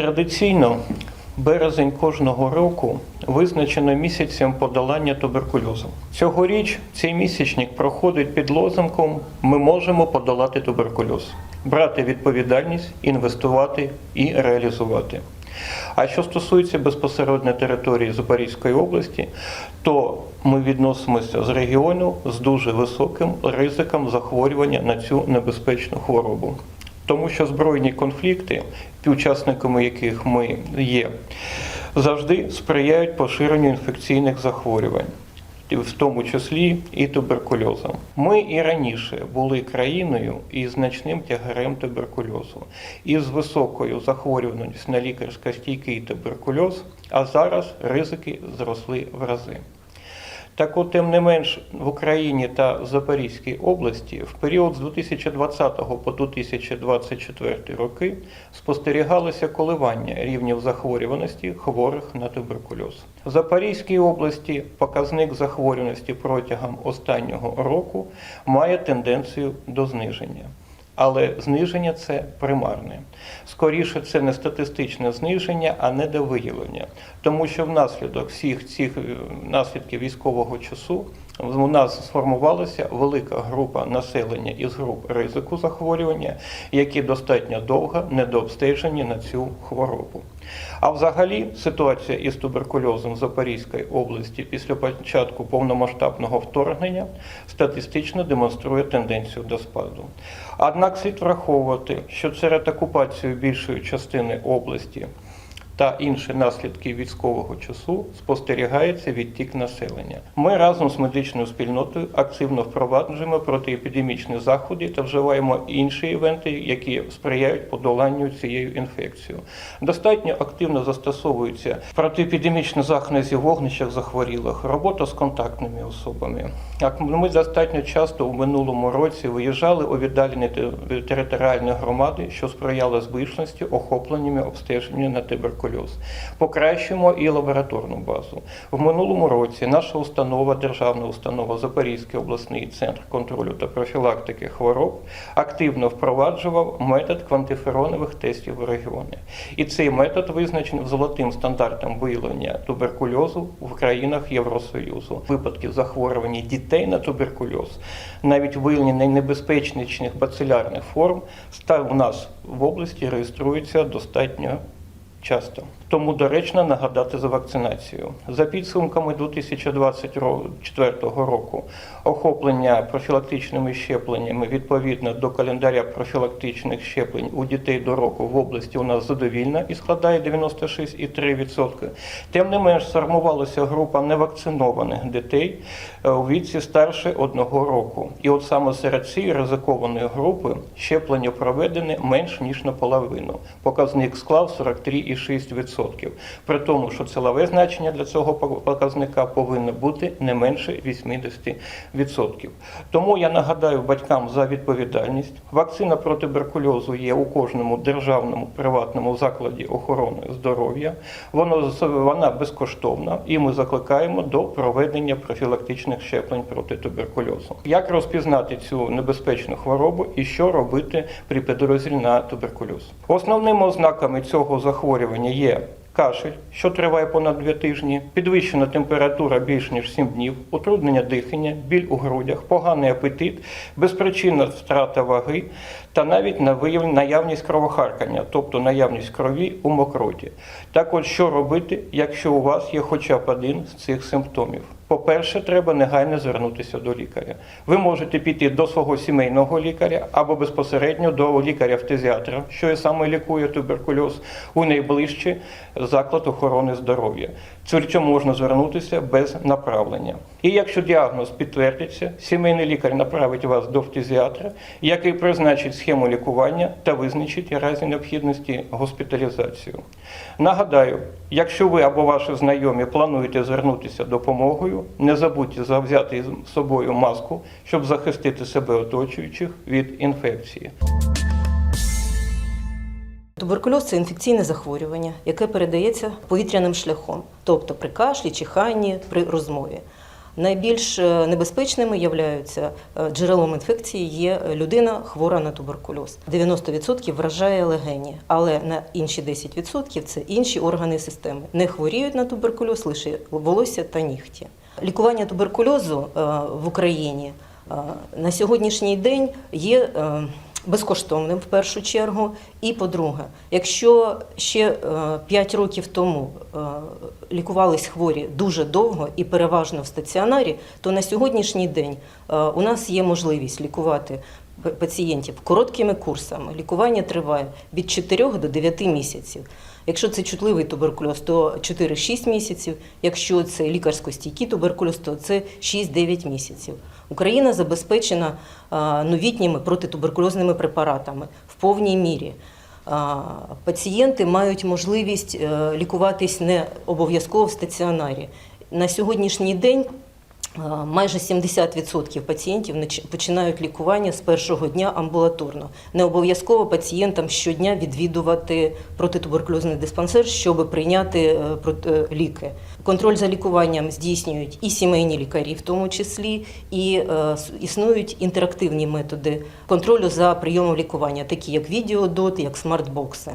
Традиційно березень кожного року визначено місяцем подолання туберкульозу. Цьогоріч цей місячник проходить під лозунгом Ми можемо подолати туберкульоз, брати відповідальність, інвестувати і реалізувати. А що стосується безпосередньо території Запорізької області, то ми відносимося з регіону з дуже високим ризиком захворювання на цю небезпечну хворобу. Тому що збройні конфлікти, учасниками яких ми є, завжди сприяють поширенню інфекційних захворювань. В тому числі і туберкульозом. Ми і раніше були країною із значним тягарем туберкульозу, і з високою захворюваністю на лікарсько-стійкий туберкульоз, а зараз ризики зросли в рази. Так от, тим не менш, в Україні та Запорізькій області в період з 2020 по 2024 роки спостерігалися коливання рівнів захворюваності хворих на туберкульоз. В Запорізькій області показник захворюваності протягом останнього року має тенденцію до зниження. Але зниження це примарне. Скоріше, це не статистичне зниження, а недовиявлення. Тому що внаслідок всіх цих е, наслідків військового часу у нас сформувалася велика група населення із груп ризику захворювання, які достатньо довго недообстежені на цю хворобу. А взагалі ситуація із туберкульозом в Запорізькій області після початку повномасштабного вторгнення статистично демонструє тенденцію до спаду. Однак слід враховувати, що серед окупації більшої частини області та інші наслідки військового часу спостерігається відтік населення. Ми разом з медичною спільнотою активно впроваджуємо протиепідемічні заходи та вживаємо інші івенти, які сприяють подоланню цієї інфекції. Достатньо активно застосовуються протиепідемічні заходи вогнищах захворілих, робота з контактними особами. Як Ми достатньо часто у минулому році виїжджали у віддалені територіальні громади, що сприяло збільшності охопленнями обстеження на туберкульоз. Покращуємо і лабораторну базу. В минулому році наша установа, державна установа Запорізький обласний центр контролю та профілактики хвороб активно впроваджував метод квантиферонових тестів в регіони. І цей метод визначений золотим стандартом виявлення туберкульозу в країнах Євросоюзу. Випадків захворювання дітей на туберкульоз, навіть виявлення найнебезпечніших бацилярних форм, ста- у нас в області реєструється достатньо часто. Тому доречно нагадати за вакцинацію. За підсумками 2024 року охоплення профілактичними щепленнями відповідно до календаря профілактичних щеплень у дітей до року в області у нас задовільна і складає 96,3%. Тим не менш сформувалася група невакцинованих дітей е, у віці старше одного року. І от саме серед цієї ризикованої групи щеплення проведені менш ніж наполовину. Показник склав 43,6%. При тому, що силове значення для цього показника повинно бути не менше 80%. Тому я нагадаю батькам за відповідальність. Вакцина проти туберкульозу є у кожному державному приватному закладі охорони здоров'я. Воно вона безкоштовна, і ми закликаємо до проведення профілактичних щеплень проти туберкульозу. Як розпізнати цю небезпечну хворобу і що робити при підрозділі на туберкульоз? Основними ознаками цього захворювання є Кашель, що триває понад 2 тижні, підвищена температура більш ніж 7 днів, утруднення дихання, біль у грудях, поганий апетит, безпричинна втрата ваги та навіть на наявність кровохаркання, тобто наявність крові у мокроті. Так от, що робити, якщо у вас є хоча б один з цих симптомів? По-перше, треба негайно звернутися до лікаря. Ви можете піти до свого сімейного лікаря або безпосередньо до лікаря-фтизіатра, що саме лікує туберкульоз, у найближчий заклад охорони здоров'я. Цільчо можна звернутися без направлення. І якщо діагноз підтвердиться, сімейний лікар направить вас до фтизіатра, який призначить схему лікування та визначить разі необхідності госпіталізацію. Нагадаю, якщо ви або ваші знайомі плануєте звернутися допомогою, не забудьте взяти з собою маску, щоб захистити себе оточуючих від інфекції. Туберкульоз це інфекційне захворювання, яке передається повітряним шляхом, тобто при кашлі, чиханні, при розмові. Найбільш е, небезпечними являються е, джерелом інфекції є людина хвора на туберкульоз. 90% вражає легені, але на інші 10% це інші органи системи. Не хворіють на туберкульоз лише волосся та нігті. Лікування туберкульозу е, в Україні е, на сьогоднішній день є е, безкоштовним в першу чергу. І по-друге, якщо ще 5 років тому е, лікувались хворі дуже довго і переважно в стаціонарі, то на сьогоднішній день е, у нас є можливість лікувати пацієнтів короткими курсами. Лікування триває від 4 до 9 місяців. Якщо це чутливий туберкульоз, то 4-6 місяців. Якщо це лікарсько-стійкий туберкульоз, то це 6-9 місяців. Україна забезпечена новітніми протитуберкульозними препаратами в повній мірі. Пацієнти мають можливість е, лікуватись не обов'язково в стаціонарі. На сьогоднішній день майже 70% пацієнтів починають лікування з першого дня амбулаторно. Не обов'язково пацієнтам щодня відвідувати протитуберкульозний диспансер, щоб прийняти е, е, ліки. Контроль за лікуванням здійснюють і сімейні лікарі, в тому числі, і е, існують інтерактивні методи контролю за прийомом лікування, такі як відеодот, як смарт-бокси.